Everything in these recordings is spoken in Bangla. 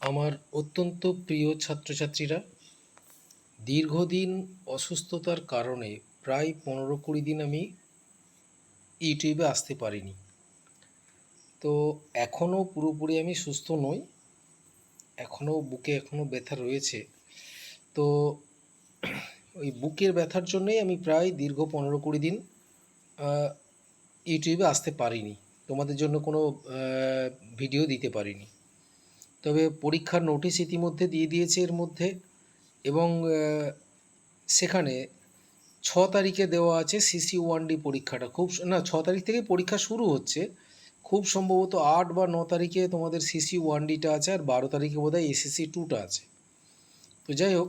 আমার অত্যন্ত প্রিয় ছাত্রছাত্রীরা, দীর্ঘদিন অসুস্থতার কারণে প্রায় পনেরো কুড়ি দিন আমি ইউটিউবে আসতে পারিনি। তো এখনও পুরোপুরি আমি সুস্থ নই, এখনও বুকে এখনও ব্যথা রয়েছে। তো ওই বুকের ব্যথার জন্যই আমি প্রায় দীর্ঘ পনেরো কুড়ি দিন ইউটিউবে আসতে পারিনি। তোমাদের জন্য কোনো ভিডিও দিতে পারিনি। তবে পরীক্ষার নোটিশ ইতিমধ্যে দিয়ে দিয়েছে এর মধ্যে এবং সেখানে ছ তারিখে দেওয়া আছে সিসি ওয়ান ডি পরীক্ষাটা। খুব না, ছ তারিখ থেকে পরীক্ষা শুরু হচ্ছে। খুব সম্ভবত আট বা ন তারিখে তোমাদের সিসি ওয়ান ডিটা আছে আর বারো তারিখে বোধ হয় এসএসসি টুটা আছে। তো যাই হোক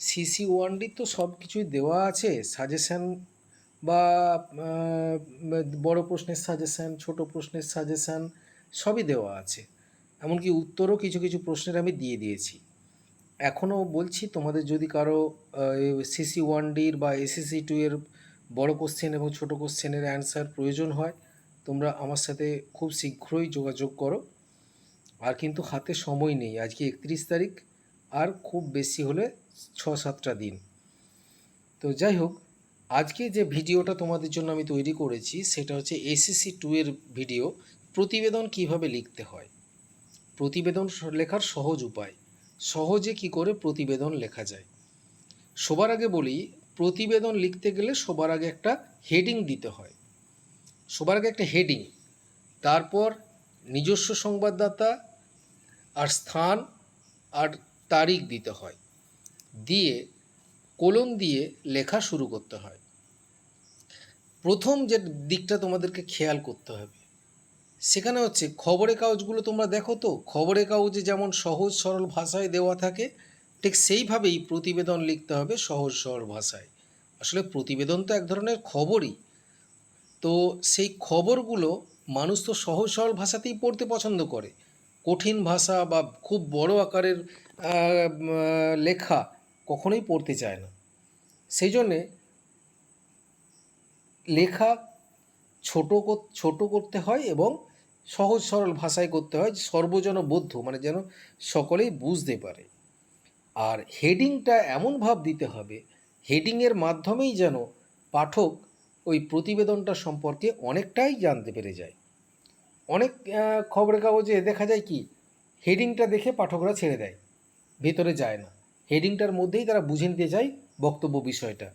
সিসি ওয়ান ডি তো সব কিছুই দেওয়া আছে। সাজেশান বা বড় প্রশ্নের সাজেশান ছোট প্রশ্নের সাজেশান সবই দেওয়া আছে। এমনকি উত্তরও কিছু কিছু প্রশ্নের আমি দিয়ে দিয়েছি। এখনও বলছি, তোমাদের যদি কারও সিসি ওয়ান ডির বা এসিসি টু এর বড় কোশ্চেন এবং ছোট কোশ্চেনের অ্যান্সার প্রয়োজন হয়, তোমরা আমার সাথে খুব শীঘ্রই যোগাযোগ করো। আর কিন্তু হাতে সময় নেই, আজকে একত্রিশ তারিখ, আর খুব বেশি হলে ছ সাতটা দিন। তো যাই হোক, আজকে যে ভিডিওটা তোমাদের জন্য আমি তৈরি করেছি, সেটা হচ্ছে এসিসি টু এর ভিডিও, প্রতিবেদন কীভাবে লিখতে হয়? প্রতিবেদন লেখার সহজ উপায়। সহজে কি করে প্রতিবেদন লেখা যায়? সবার আগে বলি, প্রতিবেদন লিখতে গেলে সবার আগে একটা হেডিং দিতে হয়। সবার আগে একটা হেডিং। তারপর নিজস্ব সংবাদদাতা আর স্থান আর তারিখ দিতে হয়। দিয়ে কোলন দিয়ে লেখা শুরু করতে হয়। প্রথম যে দিকটা তোমাদেরকে খেয়াল করতে হবে সেখানে হচ্ছে খবরের কাগজগুলো তোমরা দেখো তো, খবরের কাগজে যেমন সহজ সরল ভাষায় দেওয়া থাকে, ঠিক সেইভাবেই প্রতিবেদন লিখতে হবে সহজ সরল ভাষায়। আসলে প্রতিবেদন তো এক ধরনের খবরই। তো সেই খবরগুলো মানুষ তো সহজ সরল ভাষাতেই পড়তে পছন্দ করে। কঠিন ভাষা বা খুব বড় আকারের লেখা কখনোই পড়তে চায় না। সেই জন্যে লেখা ছোট ছোট করতে হয় এবং সহজ সরল ভাষায় করতে হয় সর্বজনবোধ্য মানে যেন সকলেই বুঝতে পারে। আর হেডিংটা এমন ভাব দিতে হবে হেডিংয়ের মাধ্যমেই যেন পাঠক ওই প্রতিবেদনটা সম্পর্কে অনেকটাই জানতে পেরে যায়। অনেক খবরের কাগজে দেখা যায় কি হেডিংটা দেখে পাঠকরা ছেড়ে দেয়, ভেতরে যায় না। হেডিংটার মধ্যেই তারা বুঝে নিতে চায় বক্তব্য বিষয়টা।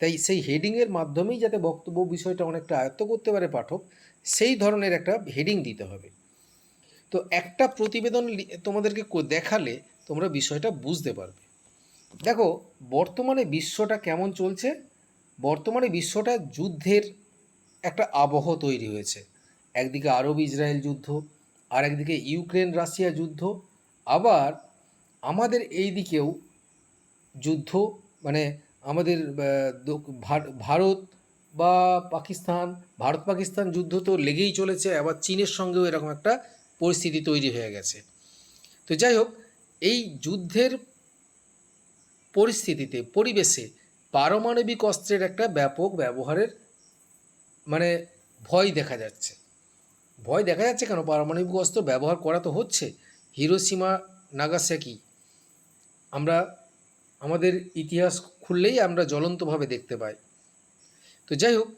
তাই সেই হেডিংয়ের মাধ্যমেই যাতে বক্তব্য বিষয়টা অনেকটা আয়ত্ত করতে পারে পাঠক, সেই ধরনের একটা হেডিং দিতে হবে। তো একটা প্রতিবেদন তোমাদেরকে দেখালে তোমরা বিষয়টা বুঝতে পারবে। দেখো, বর্তমানে বিশ্বটা কেমন চলছে? বর্তমানে বিশ্বটা যুদ্ধের একটা আবহ তৈরি হয়েছে। একদিকে আরব ইসরায়েল যুদ্ধ আর একদিকে ইউক্রেন রাশিয়া যুদ্ধ, আবার আমাদের এই দিকেও যুদ্ধ মানে আমাদের ভারত বা পাকিস্তান, ভারত পাকিস্তান যুদ্ধ তো লেগেই চলেছে, আবার চীনের সঙ্গেও এরকম একটা পরিস্থিতি তৈরি হয়ে গেছে। তো যাই হোক, এই যুদ্ধের পরিস্থিতিতে, পরিবেশে পারমাণবিক অস্ত্রের একটা ব্যাপক ব্যবহারের মানে ভয় দেখা যাচ্ছে। ভয় দেখা যাচ্ছে কেন? পারমাণবিক অস্ত্র ব্যবহার করা তো হচ্ছে। হিরোসীমা নাগাসাকি, আমরা আমাদের ইতিহাস খুললেই আমরা জ্বলন্তভাবে দেখতে পাই। তো যাই হোক,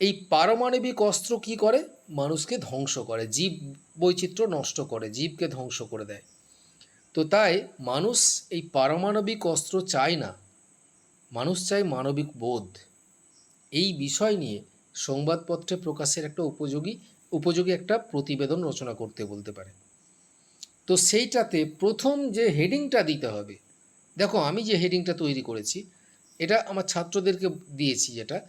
এই পারমাণবিক অস্ত্র কি করে? মানুষকে ধ্বংস করে, জীব বৈচিত্র্য নষ্ট করে, জীবকে ধ্বংস করে দেয়। তো তাই মানুষ এই পারমাণবিক অস্ত্র চায় না, মানুষ চায় মানবিক বোধ। এই বিষয় নিয়ে সংবাদপত্রে প্রকাশের একটা উপযোগী উপযোগী একটা প্রতিবেদন রচনা করতে বলতে পারে। তো সেইটাতে প্রথম যে হেডিংটা দিতে হবে, দেখো আমি যে হেডিংটা তৈরি করেছি এটা আমার ছাত্রদেরকে দিয়েছি যেটা।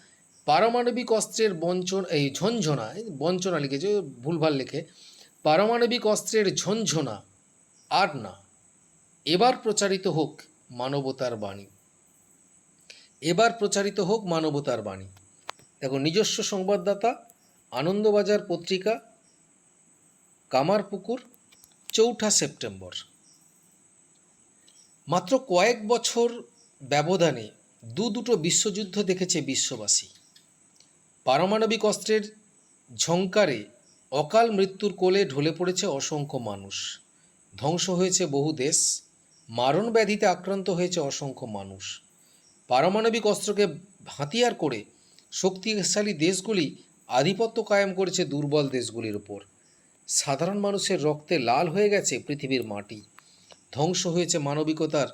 পারমাণবিক অস্ত্রের বঞ্চন, এই ঝঞ্ঝনা এই বঞ্চনা লিখেছে ভুলভাল লিখে, পারমাণবিক অস্ত্রের ঝঞ্ঝনা আর না। এবার প্রচারিত হোক মানবতার বাণী। এবার প্রচারিত হোক মানবতার বাণী। দেখো, নিজস্ব সংবাদদাতা, আনন্দবাজার পত্রিকা, কামারপুকুর, চৌঠা সেপ্টেম্বর। মাত্র কয়েক বছর ব্যবধানে দু দুটো বিশ্বযুদ্ধ দেখেছে বিশ্ববাসী। পারমাণবিক অস্ত্রের ঝংকারে অকাল মৃত্যুর কোলে ঢলে পড়েছে অসংখ্য মানুষ। ধ্বংস হয়েছে বহু দেশ, মারণ ব্যাধিতে আক্রান্ত হয়েছে অসংখ্য মানুষ। পারমাণবিক অস্ত্রকে হাতিয়ার করে শক্তিশালী দেশগুলি আধিপত্য কায়েম করেছে দুর্বল দেশগুলির ওপর সাধারণ মানুষের রক্তে লাল হয়ে গেছে পৃথিবীর মাটি। ধ্বংস হয়েছে মানবিকতার,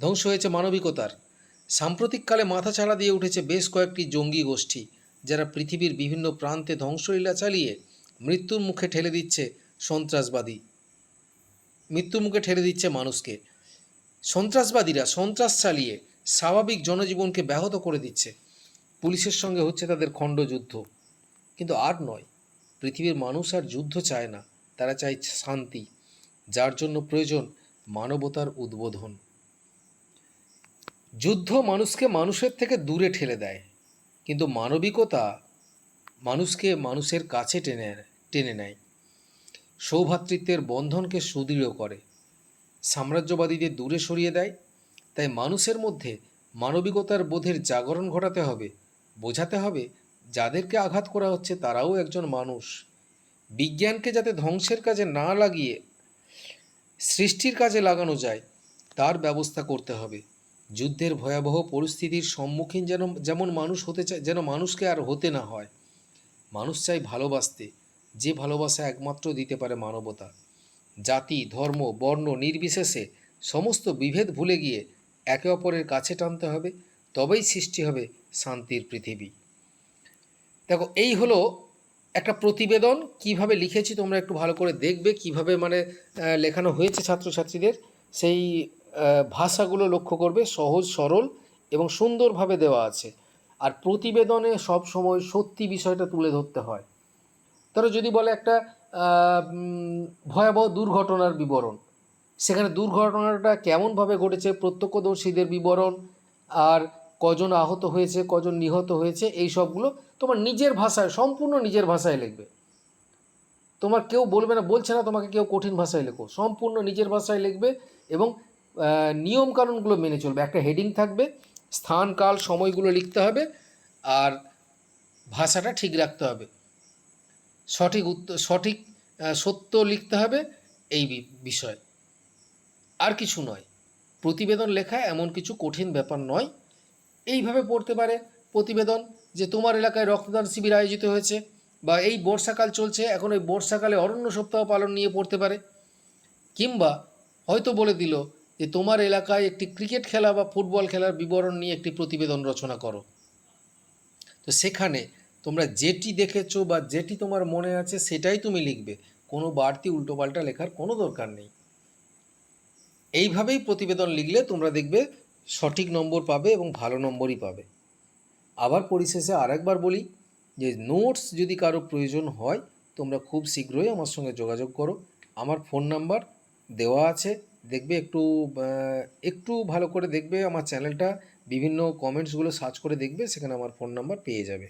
ধ্বংস হয়েছে মানবিকতার সাম্প্রতিককালে মাথাচাড়া দিয়ে উঠেছে বেশ কয়েকটি জঙ্গি গোষ্ঠী, যারা পৃথিবীর বিভিন্ন প্রান্তে ধ্বংসলীলা চালিয়ে মৃত্যুর মুখে ঠেলে দিচ্ছে সন্ত্রাসবাদী। মৃত্যুর মুখে ঠেলে দিচ্ছে মানুষকে। সন্ত্রাসবাদীরা সন্ত্রাস চালিয়ে স্বাভাবিক জনজীবনকে ব্যাহত করে দিচ্ছে। পুলিশের সঙ্গে হচ্ছে তাদের খণ্ডযুদ্ধ কিন্তু আর নয়, পৃথিবীর মানুষ আর যুদ্ধ চায় না, তারা চায় শান্তি, যার জন্য প্রয়োজন মানবতার উদ্বোধন। যুদ্ধ মানুষকে মানুষের থেকে দূরে ঠেলে দেয়, কিন্তু মানবিকতা মানুষকে মানুষের কাছে টেনে টেনে নেয়। সৌভ্রাতৃত্বের বন্ধনকে সুদৃঢ় করে। সাম্রাজ্যবাদীদের দূরে সরিয়ে দেয়, তাই মানুষের মধ্যে মানবিকতার বোধের জাগরণ ঘটাতে হবে, বোঝাতে হবে যাদেরকে আঘাত করা হচ্ছে তারাও একজন মানুষ। বিজ্ঞানকে যাতে ধ্বংসের কাজে না লাগিয়ে, সৃষ্টির কাজে লাগানো যায়, তার ব্যবস্থা করতে হবে। যুদ্ধের ভয়াবহ পরিস্থিতির সম্মুখীন যেন, যেমন মানুষ হতে চায়, যেন মানুষকে আর হতে না হয়। মানুষ চাই ভালোবাসতে, যে ভালোবাসা একমাত্র দিতে পারে মানবতা। জাতি, ধর্ম, বর্ণ নির্বিশেষে সমস্ত বিভেদ ভুলে গিয়ে একে অপরের কাছে টানতে হবে, তবেই সৃষ্টি হবে শান্তির পৃথিবী। দেখো, এই হলো একটা প্রতিবেদন। কীভাবে লিখেছি তোমরা একটু ভালো করে দেখবে, কীভাবে মানে লেখানো হয়েছে ছাত্রছাত্রীদের, সেই ভাষাগুলো লক্ষ্য করবে, সহজ, সরল এবং সুন্দরভাবে দেওয়া আছে। আর প্রতিবেদনে সব সময় সত্যি বিষয়টা তুলে ধরতে হয়। ধরো যদি বলে একটা ভয়াবহ দুর্ঘটনার বিবরণ। সেখানে দুর্ঘটনাটা কেমনভাবে ঘটেছে, প্রত্যক্ষদর্শীদের বিবরণ, আর কজন আহত হয়েছে, কজন নিহত হয়েছে, এই সবগুলো তোমার নিজের ভাষায়, সম্পূর্ণ নিজের ভাষায় লিখবে। তোমার কেউ বলবে না, বলছে না তোমাকে কেউ কঠিন ভাষায় লেখো। সম্পূর্ণ নিজের ভাষায় লিখবে এবং নিয়মকানুনগুলো মেনে চলবে। একটা হেডিং থাকবে, স্থান, কাল, সময়গুলো লিখতে হবে আর ভাষাটা ঠিক রাখতে হবে। সঠিক উত্তর, সঠিক সত্য লিখতে হবে এই বিষয়। আর কিছু নয়। প্রতিবেদন লেখা এমন কিছু কঠিন ব্যাপার নয়। এইভাবে পড়তে পারে প্রতিবেদন যে তোমার এলাকায় রক্তদান শিবির আয়োজিত হয়েছে বা এই বর্ষাকাল চলছে, এখন এই বর্ষাকালে অরণ্য সপ্তাহ পালন নিয়ে পড়তে পারে। কিংবা হয়তো বলে দিল যে তোমার এলাকায় একটি ক্রিকেট খেলা বা ফুটবল খেলার বিবরণ নিয়ে একটি প্রতিবেদন রচনা করো। তো সেখানে তোমরা যেটি দেখেছ বা যেটি তোমার মনে আছে সেটাই তুমি লিখবে। কোনো বাড়তি উল্টোপাল্টা লেখার কোনো দরকার নেই। এইভাবেই প্রতিবেদন লিখলে তোমরা দেখবে সঠিক নম্বর পাবে এবং ভালো নম্বরই পাবে। আবার পরিশেষে আরেকবার বলি যে নোটস যদি কারও প্রয়োজন হয়, তোমরা খুব শীঘ্রই আমার সঙ্গে যোগাযোগ করো। আমার ফোন নাম্বার দেওয়া আছে। দেখবে একটু একটু ভালো করে দেখবে আমার চ্যানেলটা, বিভিন্ন কমেন্টসগুলো সার্চ করে দেখবে, সেখানে আমার ফোন নাম্বার পেয়ে যাবে।